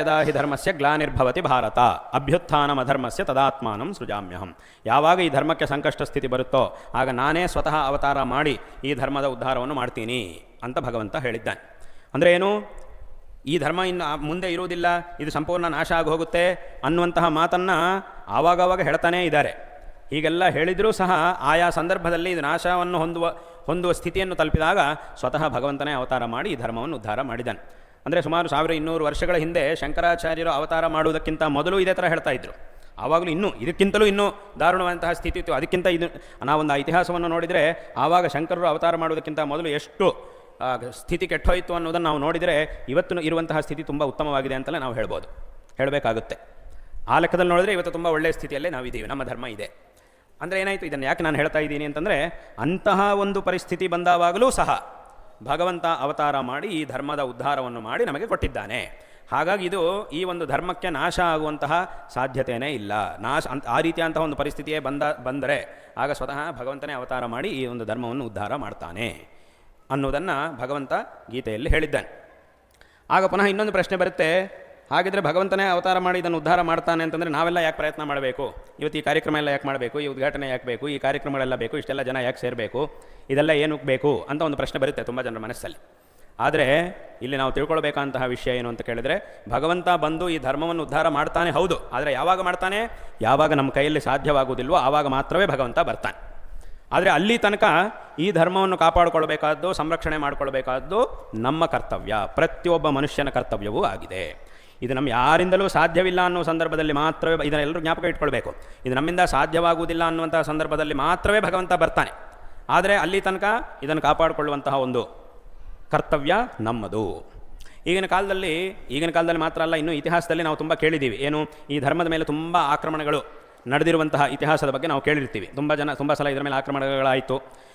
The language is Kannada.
ಯದಾ ಹಿ ಧರ್ಮಸ್ಯ ಗ್ಲಾನಿರ್ಭವತಿ ಭಾರತ ಅಭ್ಯುತ್ಥಾನಮಧರ್ಮಸ್ಯ ತದಾತ್ಮಾನಂ ಸೃಜಾಮ್ಯಹಂ ಯಾವಾಗ ಈ ಧರ್ಮಕ್ಕೆ ಸಂಕಷ್ಟ ಸ್ಥಿತಿ ಬರುತ್ತೋ, ಆಗ ನಾನೇ ಸ್ವತಃ ಅವತಾರ ಮಾಡಿ ಈ ಧರ್ಮದ ಉದ್ಧಾರವನ್ನು ಮಾಡ್ತೀನಿ ಅಂತ ಭಗವಂತ ಹೇಳಿದ್ದಾನೆ. ಅಂದರೆ ಏನು? ಈ ಧರ್ಮ ಇನ್ನು ಮುಂದೆ ಇರುವುದಿಲ್ಲ, ಇದು ಸಂಪೂರ್ಣ ನಾಶ ಆಗಿ ಹೋಗುತ್ತೆ ಅನ್ನುವಂತಹ ಮಾತನ್ನು ಆವಾಗವಾಗ ಹೇಳ್ತಾನೇ ಇದ್ದಾರೆ. ಹೀಗೆಲ್ಲ ಹೇಳಿದರೂ ಸಹ ಆಯಾ ಸಂದರ್ಭದಲ್ಲಿ ಇದು ನಾಶವನ್ನು ಹೊಂದುವ ಹೊಂದುವ ಸ್ಥಿತಿಯನ್ನು ತಲುಪಿದಾಗ ಸ್ವತಃ ಭಗವಂತನೇ ಅವತಾರ ಮಾಡಿ ಈ ಧರ್ಮವನ್ನು ಉದ್ಧಾರ ಮಾಡಿದ್ದಾನೆ. ಅಂದರೆ ಸುಮಾರು ಸಾವಿರ ಇನ್ನೂರು ವರ್ಷಗಳ ಹಿಂದೆ ಶಂಕರಾಚಾರ್ಯರು ಅವತಾರ ಮಾಡುವುದಕ್ಕಿಂತ ಮೊದಲು ಇದೇ ಥರ ಹೇಳ್ತಾ ಇದ್ರು. ಆವಾಗಲೂ ಇನ್ನೂ ಇದಕ್ಕಿಂತಲೂ ಇನ್ನೂ ದಾರುಣವಾದಂತಹ ಸ್ಥಿತಿ ಇತ್ತು. ಅದಕ್ಕಿಂತ ಇದು ನಾವೊಂದು ಇತಿಹಾಸವನ್ನು ನೋಡಿದರೆ ಆವಾಗ ಶಂಕರರು ಅವತಾರ ಮಾಡುವುದಕ್ಕಿಂತ ಮೊದಲು ಎಷ್ಟು ಸ್ಥಿತಿ ಕೆಟ್ಟೋಯಿತು ಅನ್ನೋದನ್ನು ನಾವು ನೋಡಿದರೆ ಇವತ್ತು ಇರುವಂತಹ ಸ್ಥಿತಿ ತುಂಬ ಉತ್ತಮವಾಗಿದೆ ಅಂತಲೇ ನಾವು ಹೇಳ್ಬೋದು. ಹೇಳಬೇಕಾಗುತ್ತೆ. ಆ ಲೆಕ್ಕದಲ್ಲಿ ನೋಡಿದರೆ ಇವತ್ತು ತುಂಬ ಒಳ್ಳೆಯ ಸ್ಥಿತಿಯಲ್ಲೇ ನಾವಿದ್ದೀವಿ. ನಮ್ಮ ಧರ್ಮ ಇದೆ. ಅಂದರೆ ಏನಾಯಿತು? ಇದನ್ನು ಯಾಕೆ ನಾನು ಹೇಳ್ತಾ ಇದ್ದೀನಿ ಅಂತಂದರೆ ಅಂತಹ ಒಂದು ಪರಿಸ್ಥಿತಿ ಬಂದಾವಾಗಲೂ ಸಹ ಭಗವಂತ ಅವತಾರ ಮಾಡಿ ಈ ಧರ್ಮದ ಉದ್ಧಾರವನ್ನು ಮಾಡಿ ನಮಗೆ ಕೊಟ್ಟಿದ್ದಾನೆ. ಹಾಗಾಗಿ ಇದು ಈ ಒಂದು ಧರ್ಮಕ್ಕೆ ನಾಶ ಆಗುವಂತಹ ಸಾಧ್ಯತೆಯೇ ಇಲ್ಲ. ನಾಶ ಅಂತ, ಆ ರೀತಿಯಂತಹ ಒಂದು ಪರಿಸ್ಥಿತಿಯೇ ಬಂದ, ಬಂದರೆ ಆಗ ಸ್ವತಃ ಭಗವಂತನೇ ಅವತಾರ ಮಾಡಿ ಈ ಒಂದು ಧರ್ಮವನ್ನು ಉದ್ಧಾರ ಮಾಡ್ತಾನೆ ಅನ್ನೋದನ್ನು ಭಗವಂತ ಗೀತೆಯಲ್ಲಿ ಹೇಳಿದ್ದಾನೆ. ಆಗ ಪುನಃ ಇನ್ನೊಂದು ಪ್ರಶ್ನೆ ಬರುತ್ತೆ. ಹಾಗಿದ್ರೆ ಭಗವಂತನೇ ಅವತಾರ ಮಾಡಿ ಇದನ್ನು ಉದ್ಧಾರ ಮಾಡ್ತಾನೆ ಅಂತಂದರೆ ನಾವೆಲ್ಲ ಯಾಕೆ ಪ್ರಯತ್ನ ಮಾಡಬೇಕು? ಇವತ್ತು ಈ ಕಾರ್ಯಕ್ರಮ ಎಲ್ಲ ಯಾಕೆ ಮಾಡಬೇಕು? ಈ ಉದ್ಘಾಟನೆ ಯಾಕೆ ಬೇಕು? ಈ ಕಾರ್ಯಕ್ರಮಗಳೆಲ್ಲ ಬೇಕು? ಇಷ್ಟೆಲ್ಲ ಜನ ಯಾಕೆ ಸೇರಬೇಕು? ಇದೆಲ್ಲ ಏನಕ್ಕೆ ಬೇಕು ಅಂತ ಒಂದು ಪ್ರಶ್ನೆ ಬರುತ್ತೆ ತುಂಬ ಜನರ ಮನಸ್ಸಲ್ಲಿ. ಆದರೆ ಇಲ್ಲಿ ನಾವು ತಿಳ್ಕೊಳ್ಬೇಕಂತಹ ವಿಷಯ ಏನು ಅಂತ ಕೇಳಿದರೆ, ಭಗವಂತ ಬಂದು ಈ ಧರ್ಮವನ್ನು ಉದ್ಧಾರ ಮಾಡ್ತಾನೆ ಹೌದು, ಆದರೆ ಯಾವಾಗ ಮಾಡ್ತಾನೆ? ಯಾವಾಗ ನಮ್ಮ ಕೈಯಲ್ಲಿ ಸಾಧ್ಯವಾಗುವುದಿಲ್ವೋ ಆವಾಗ ಮಾತ್ರವೇ ಭಗವಂತ ಬರ್ತಾನೆ. ಆದರೆ ಅಲ್ಲಿ ತನಕ ಈ ಧರ್ಮವನ್ನು ಕಾಪಾಡಿಕೊಳ್ಬೇಕಾದ್ದು, ಸಂರಕ್ಷಣೆ ಮಾಡಿಕೊಳ್ಬೇಕಾದ್ದು ನಮ್ಮ ಕರ್ತವ್ಯ, ಪ್ರತಿಯೊಬ್ಬ ಮನುಷ್ಯನ ಕರ್ತವ್ಯವೂ ಆಗಿದೆ. ಇದು ನಮ್ಮ ಯಾರಿಂದಲೂ ಸಾಧ್ಯವಿಲ್ಲ ಅನ್ನೋ ಸಂದರ್ಭದಲ್ಲಿ ಮಾತ್ರವೇ ಇದನ್ನೆಲ್ಲರೂ ಜ್ಞಾಪಕ ಇಟ್ಕೊಳ್ಬೇಕು. ಇದು ನಮ್ಮಿಂದ ಸಾಧ್ಯವಾಗುವುದಿಲ್ಲ ಅನ್ನುವಂಥ ಸಂದರ್ಭದಲ್ಲಿ ಮಾತ್ರವೇ ಭಗವಂತ ಬರ್ತಾನೆ. ಆದರೆ ಅಲ್ಲಿ ತನಕ ಇದನ್ನು ಕಾಪಾಡಿಕೊಳ್ಳುವಂತಹ ಒಂದು ಕರ್ತವ್ಯ ನಮ್ಮದು. ಈಗಿನ ಕಾಲದಲ್ಲಿ ಈಗಿನ ಕಾಲದಲ್ಲಿ ಮಾತ್ರ ಅಲ್ಲ, ಇನ್ನೂ ಇತಿಹಾಸದಲ್ಲಿ ನಾವು ತುಂಬ ಕೇಳಿದ್ದೀವಿ. ಏನು, ಈ ಧರ್ಮದ ಮೇಲೆ ತುಂಬ ಆಕ್ರಮಣಗಳು ನಡೆದಿರುವಂತಹ ಇತಿಹಾಸದ ಬಗ್ಗೆ ನಾವು ಕೇಳಿರ್ತೀವಿ. ತುಂಬ ಜನ, ತುಂಬ ಸಲ ಇದರ ಮೇಲೆ ಆಕ್ರಮಣಗಳಾಯಿತು.